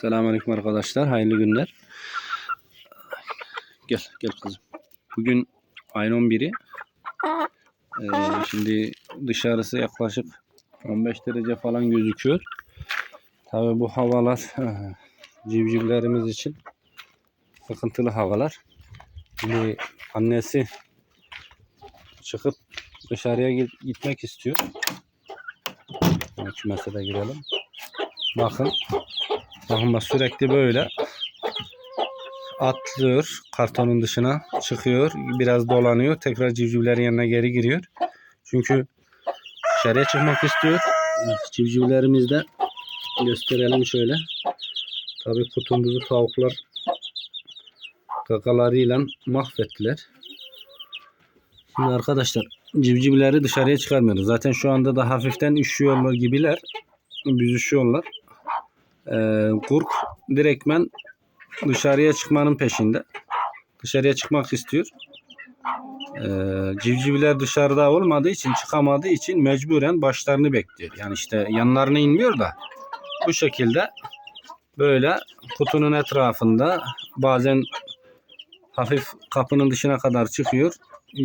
Selamünaleyküm arkadaşlar. Hayırlı günler. Gel, gel kızım. Bugün ayın 11'i. Ee, şimdi dışarısı yaklaşık 15 derece falan gözüküyor. Tabii bu havalar civcivlerimiz için sıkıntılı havalar. Şimdi annesi çıkıp dışarıya git- gitmek istiyor. Şu mesele girelim. Bakın Bakın bak sürekli böyle atlıyor kartonun dışına çıkıyor biraz dolanıyor tekrar civcivlerin yanına geri giriyor. Çünkü dışarıya çıkmak istiyor. Civcivlerimiz de gösterelim şöyle. Tabi kutumuzu tavuklar kakalarıyla mahvettiler. Şimdi arkadaşlar civcivleri dışarıya çıkarmıyoruz. Zaten şu anda da hafiften üşüyorlar gibiler büzüşüyorlar ee, kurk direktmen dışarıya çıkmanın peşinde. Dışarıya çıkmak istiyor. Ee, civcivler dışarıda olmadığı için çıkamadığı için mecburen başlarını bekliyor. Yani işte yanlarına inmiyor da bu şekilde böyle kutunun etrafında bazen hafif kapının dışına kadar çıkıyor.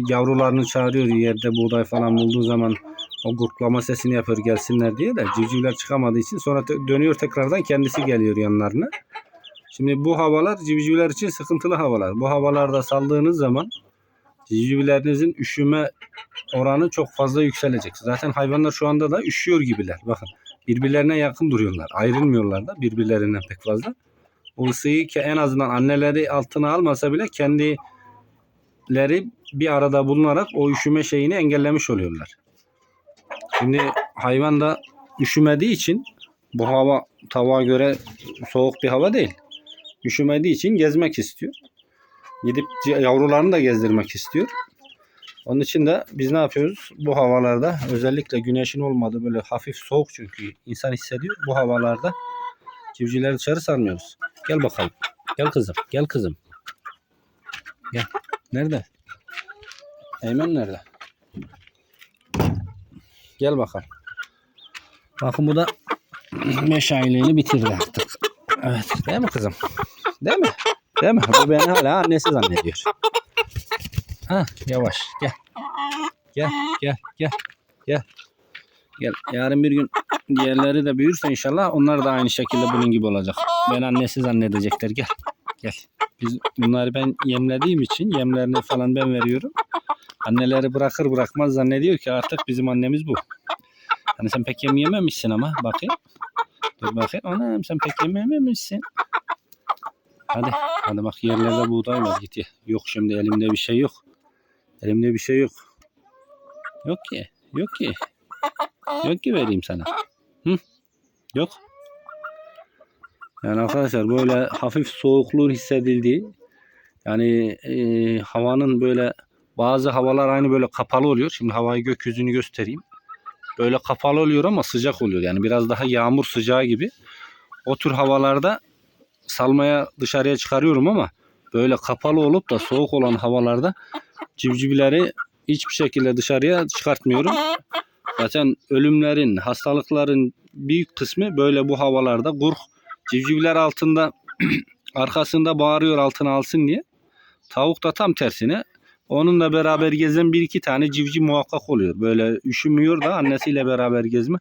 Yavrularını çağırıyor yerde buğday falan bulduğu zaman o gurklama sesini yapıyor gelsinler diye de civcivler çıkamadığı için sonra te- dönüyor tekrardan kendisi geliyor yanlarına. Şimdi bu havalar civcivler için sıkıntılı havalar. Bu havalarda saldığınız zaman civcivlerinizin üşüme oranı çok fazla yükselecek. Zaten hayvanlar şu anda da üşüyor gibiler. Bakın birbirlerine yakın duruyorlar. Ayrılmıyorlar da birbirlerinden pek fazla. O ısıyı ki en azından anneleri altına almasa bile kendileri bir arada bulunarak o üşüme şeyini engellemiş oluyorlar. Şimdi hayvan da üşümediği için bu hava tavuğa göre soğuk bir hava değil. Üşümediği için gezmek istiyor. Gidip yavrularını da gezdirmek istiyor. Onun için de biz ne yapıyoruz? Bu havalarda özellikle güneşin olmadığı böyle hafif soğuk çünkü insan hissediyor. Bu havalarda civcivleri dışarı sarmıyoruz. Gel bakalım. Gel kızım. Gel kızım. Gel. Nerede? Eymen nerede? Gel bakalım. Bakın bu da 5 aylığını bitirdi artık. Evet. Değil mi kızım? Değil mi? Değil mi? Bu beni hala annesi zannediyor. Ha, yavaş. Gel. Gel, gel, gel. Gel. Gel. Yarın bir gün diğerleri de büyürse inşallah onlar da aynı şekilde bunun gibi olacak. Ben annesi zannedecekler. Gel. Gel. Biz bunları ben yemlediğim için yemlerini falan ben veriyorum. Anneleri bırakır bırakmaz zannediyor ki artık bizim annemiz bu. Hani sen pek yem yememişsin ama bakayım. Dur bakayım. Anam sen pek yem yememişsin. Hadi. Hadi bak yerlerde buğday var git ye. Yok şimdi elimde bir şey yok. Elimde bir şey yok. Yok ki. Yok ki. Yok ki vereyim sana. Hı? Yok. Yani arkadaşlar böyle hafif soğukluğun hissedildiği yani e, havanın böyle bazı havalar aynı böyle kapalı oluyor. Şimdi havayı gökyüzünü göstereyim. Böyle kapalı oluyor ama sıcak oluyor. Yani biraz daha yağmur sıcağı gibi. O tür havalarda salmaya dışarıya çıkarıyorum ama böyle kapalı olup da soğuk olan havalarda civcivleri hiçbir şekilde dışarıya çıkartmıyorum. Zaten ölümlerin, hastalıkların büyük kısmı böyle bu havalarda kurk civcivler altında arkasında bağırıyor altına alsın diye. Tavuk da tam tersine Onunla beraber gezen bir iki tane civciv muhakkak oluyor. Böyle üşümüyor da annesiyle beraber gezme.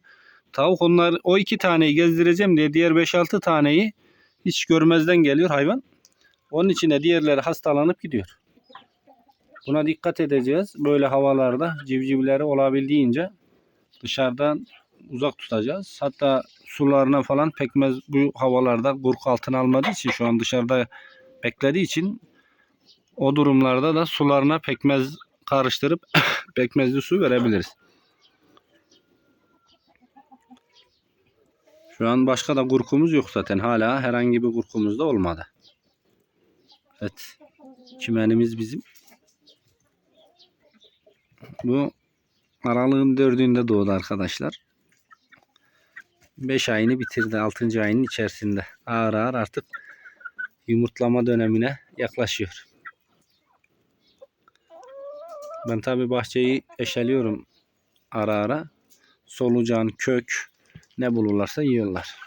Tavuk onlar o iki taneyi gezdireceğim diye diğer 5-6 taneyi hiç görmezden geliyor hayvan. Onun için de diğerleri hastalanıp gidiyor. Buna dikkat edeceğiz. Böyle havalarda civcivleri olabildiğince dışarıdan uzak tutacağız. Hatta sularına falan pekmez bu havalarda gurk altına almadığı için şu an dışarıda beklediği için o durumlarda da sularına pekmez karıştırıp pekmezli su verebiliriz. Şu an başka da kurkumuz yok zaten. Hala herhangi bir kurkumuz da olmadı. Evet. Çimenimiz bizim. Bu aralığın dördüğünde doğdu arkadaşlar. 5 ayını bitirdi. 6. ayının içerisinde. Ağır ağır artık yumurtlama dönemine yaklaşıyor. Ben tabi bahçeyi eşeliyorum ara ara. Solucan, kök ne bulurlarsa yiyorlar.